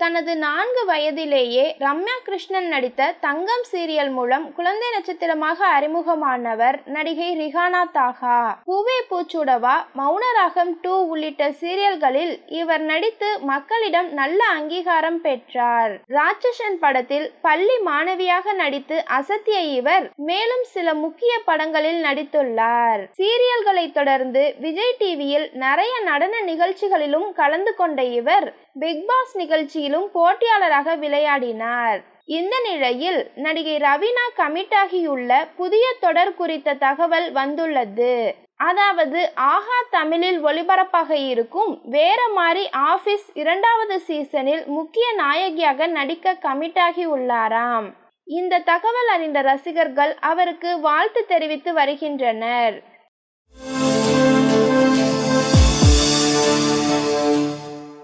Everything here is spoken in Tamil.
தனது நான்கு வயதிலேயே ரம்யா கிருஷ்ணன் நடித்த தங்கம் சீரியல் மூலம் குழந்தை நட்சத்திரமாக அறிமுகமானவர் நடிகை ரிஹானா தாகா. பூவே பூச்சுடவா மௌனராகம் டூ உள்ளிட்ட சீரியல்களில் இவர் நடித்து மக்களிடம் நல்ல அங்கீகாரம் பெற்றார். ராட்சசன் படத்தில் பள்ளி மாணவியாக நடித்து அசத்திய இவர் மேலும் சில முக்கிய படங்களில் நடித்துள்ளார். சீரியல்களை தொடர்ந்து விஜய் டிவியில் நிறைய நடன நிகழ்ச்சிகளிலும் கலந்து கொண்ட இவர் பிக் பாஸ் நிகழ்ச்சியிலும் போட்டியாளராக விளையாடினார். இந்த நிலையில் நடிகை ரவீனா கமிட் ஆகியுள்ள புதிய தொடர் குறித்த தகவல் வந்துள்ளது. அதாவது ஆஹா தமிழில் ஒளிபரப்பாக இருக்கும் வேற மாதிரி ஆபீஸ் இரண்டாவது சீசனில் முக்கிய நாயகியாக நடிக்க கமிட் ஆகி உள்ளாராம் இந்த தகவல் அறிந்த ரசிகர்கள் அவருக்கு வாழ்த்து தெரிவித்து வருகின்றனர்.